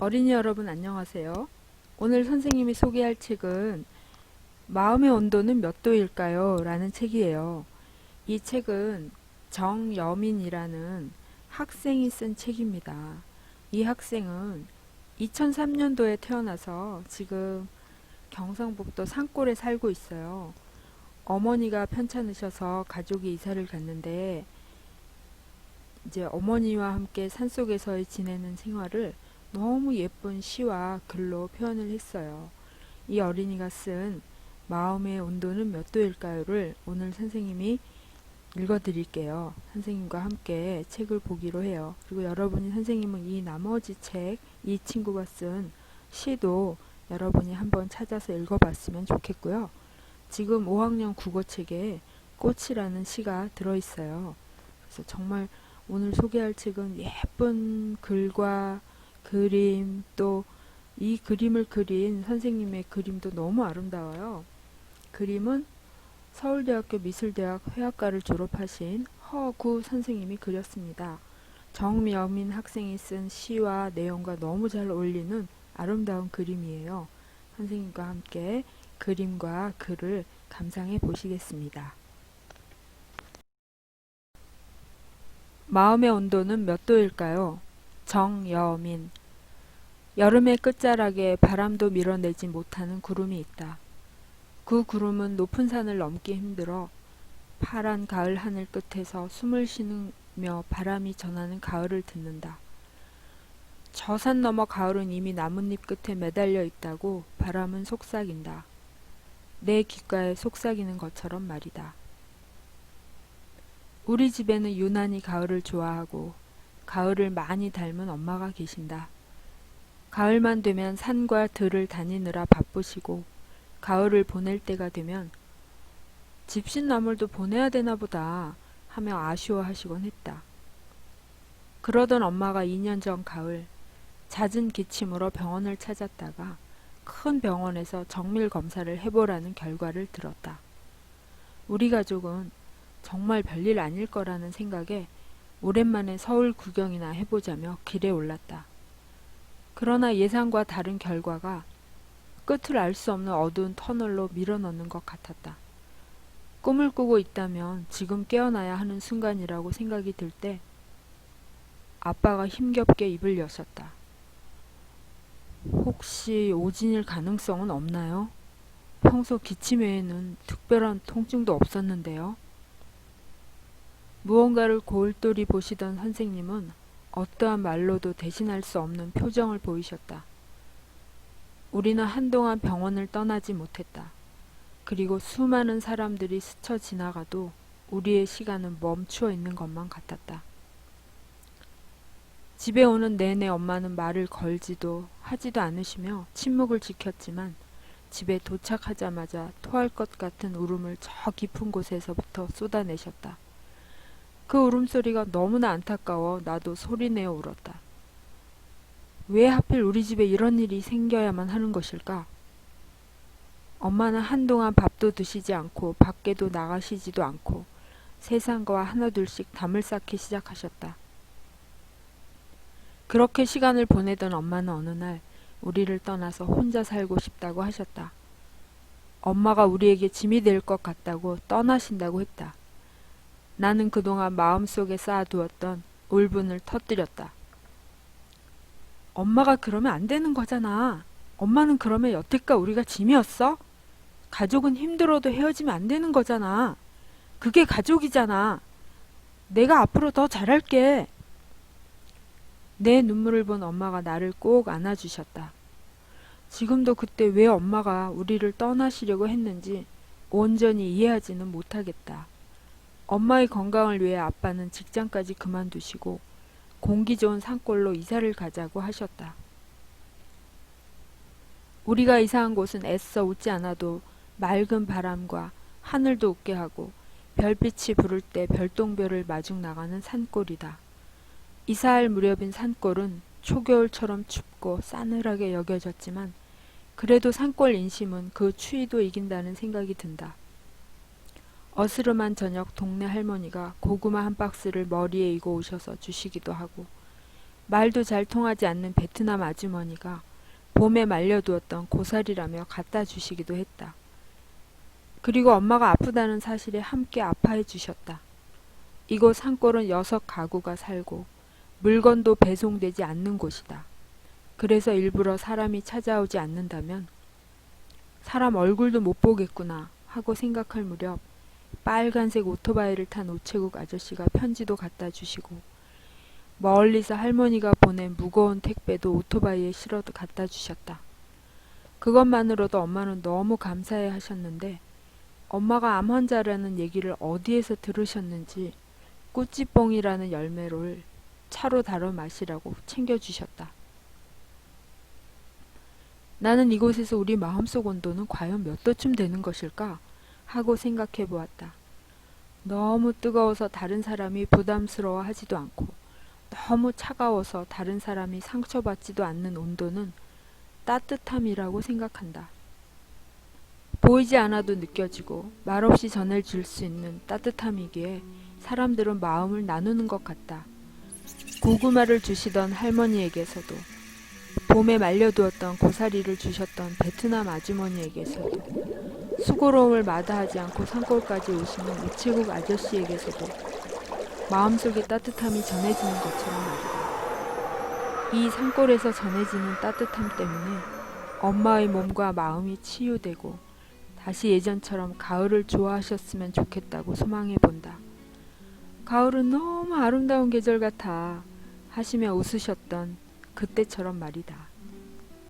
어린이 여러분 안녕하세요. 오늘 선생님이 소개할 책은 마음의 온도는 몇 도일까요? 라는 책이에요. 이 책은 정여민이라는 학생이 쓴 책입니다. 이 학생은 2003년도에 태어나서 지금 경상북도 산골에 살고 있어요. 어머니가 편찮으셔서 가족이 이사를 갔는데 이제 어머니와 함께 산속에서의 지내는 생활을 너무 예쁜 시와 글로 표현을 했어요. 이 어린이가 쓴 마음의 온도는 몇 도일까요를 오늘 선생님이 읽어드릴게요. 선생님과 함께 책을 보기로 해요. 그리고 여러분이 선생님은 이 나머지 책, 이 친구가 쓴 시도 여러분이 한번 찾아서 읽어봤으면 좋겠고요. 지금 5학년 국어책에 꽃이라는 시가 들어있어요. 그래서 정말 오늘 소개할 책은 예쁜 글과 그림 또 이 그림을 그린 선생님의 그림도 너무 아름다워요. 그림은 서울대학교 미술대학 회화과를 졸업하신 허구 선생님이 그렸습니다. 정여민 학생이 쓴 시와 내용과 너무 잘 어울리는 아름다운 그림이에요. 선생님과 함께 그림과 글을 감상해 보시겠습니다. 마음의 온도는 몇 도일까요? 정여민 여름의 끝자락에 바람도 밀어내지 못하는 구름이 있다. 그 구름은 높은 산을 넘기 힘들어 파란 가을 하늘 끝에서 숨을 쉬며 바람이 전하는 가을을 듣는다. 저 산 너머 가을은 이미 나뭇잎 끝에 매달려 있다고 바람은 속삭인다. 내 귓가에 속삭이는 것처럼 말이다. 우리 집에는 유난히 가을을 좋아하고 가을을 많이 닮은 엄마가 계신다. 가을만 되면 산과 들을 다니느라 바쁘시고 가을을 보낼 때가 되면 집신 나물도 보내야 되나 보다 하며 아쉬워하시곤 했다. 그러던 엄마가 2년 전 가을 잦은 기침으로 병원을 찾았다가 큰 병원에서 정밀 검사를 해보라는 결과를 들었다. 우리 가족은 정말 별일 아닐 거라는 생각에 오랜만에 서울 구경이나 해보자며 길에 올랐다. 그러나 예상과 다른 결과가 끝을 알 수 없는 어두운 터널로 밀어넣는 것 같았다. 꿈을 꾸고 있다면 지금 깨어나야 하는 순간이라고 생각이 들 때 아빠가 힘겹게 입을 여셨다. 혹시 오진일 가능성은 없나요? 평소 기침 외에는 특별한 통증도 없었는데요. 무언가를 고울돌이 보시던 선생님은 어떠한 말로도 대신할 수 없는 표정을 보이셨다. 우리는 한동안 병원을 떠나지 못했다. 그리고 수많은 사람들이 스쳐 지나가도 우리의 시간은 멈추어 있는 것만 같았다. 집에 오는 내내 엄마는 말을 걸지도 하지도 않으시며 침묵을 지켰지만 집에 도착하자마자 토할 것 같은 울음을 저 깊은 곳에서부터 쏟아내셨다. 그 울음소리가 너무나 안타까워 나도 소리내어 울었다. 왜 하필 우리 집에 이런 일이 생겨야만 하는 것일까? 엄마는 한동안 밥도 드시지 않고 밖에도 나가시지도 않고 세상과 하나둘씩 담을 쌓기 시작하셨다. 그렇게 시간을 보내던 엄마는 어느 날 우리를 떠나서 혼자 살고 싶다고 하셨다. 엄마가 우리에게 짐이 될 것 같다고 떠나신다고 했다. 나는 그동안 마음속에 쌓아두었던 울분을 터뜨렸다. 엄마가 그러면 안 되는 거잖아. 엄마는 그러면 여태껏 우리가 짐이었어? 가족은 힘들어도 헤어지면 안 되는 거잖아. 그게 가족이잖아. 내가 앞으로 더 잘할게. 내 눈물을 본 엄마가 나를 꼭 안아주셨다. 지금도 그때 왜 엄마가 우리를 떠나시려고 했는지 온전히 이해하지는 못하겠다. 엄마의 건강을 위해 아빠는 직장까지 그만두시고 공기 좋은 산골로 이사를 가자고 하셨다. 우리가 이사한 곳은 애써 웃지 않아도 맑은 바람과 하늘도 웃게 하고 별빛이 부를 때 별똥별을 마중 나가는 산골이다. 이사할 무렵인 산골은 초겨울처럼 춥고 싸늘하게 여겨졌지만 그래도 산골 인심은 그 추위도 이긴다는 생각이 든다. 어스름한 저녁 동네 할머니가 고구마 한 박스를 머리에 이고 오셔서 주시기도 하고 말도 잘 통하지 않는 베트남 아주머니가 봄에 말려두었던 고사리라며 갖다 주시기도 했다. 그리고 엄마가 아프다는 사실에 함께 아파해 주셨다. 이곳 산골은 여섯 가구가 살고 물건도 배송되지 않는 곳이다. 그래서 일부러 사람이 찾아오지 않는다면 사람 얼굴도 못 보겠구나 하고 생각할 무렵 빨간색 오토바이를 탄 우체국 아저씨가 편지도 갖다 주시고 멀리서 할머니가 보낸 무거운 택배도 오토바이에 실어 갖다 주셨다. 그것만으로도 엄마는 너무 감사해 하셨는데 엄마가 암 환자라는 얘기를 어디에서 들으셨는지 꾸찌뽕이라는 열매를 차로 달아 마시라고 챙겨주셨다. 나는 이곳에서 우리 마음속 온도는 과연 몇 도쯤 되는 것일까 하고 생각해 보았다. 너무 뜨거워서 다른 사람이 부담스러워 하지도 않고 너무 차가워서 다른 사람이 상처받지도 않는 온도는 따뜻함이라고 생각한다. 보이지 않아도 느껴지고 말없이 전해줄 수 있는 따뜻함이기에 사람들은 마음을 나누는 것 같다. 고구마를 주시던 할머니에게서도 봄에 말려두었던 고사리를 주셨던 베트남 아주머니에게서도 수고로움을 마다하지 않고 산골까지 오시는 우체국 아저씨에게서도 마음속의 따뜻함이 전해지는 것처럼 말이다. 이 산골에서 전해지는 따뜻함 때문에 엄마의 몸과 마음이 치유되고 다시 예전처럼 가을을 좋아하셨으면 좋겠다고 소망해 본다. 가을은 너무 아름다운 계절 같아 하시며 웃으셨던 그때처럼 말이다.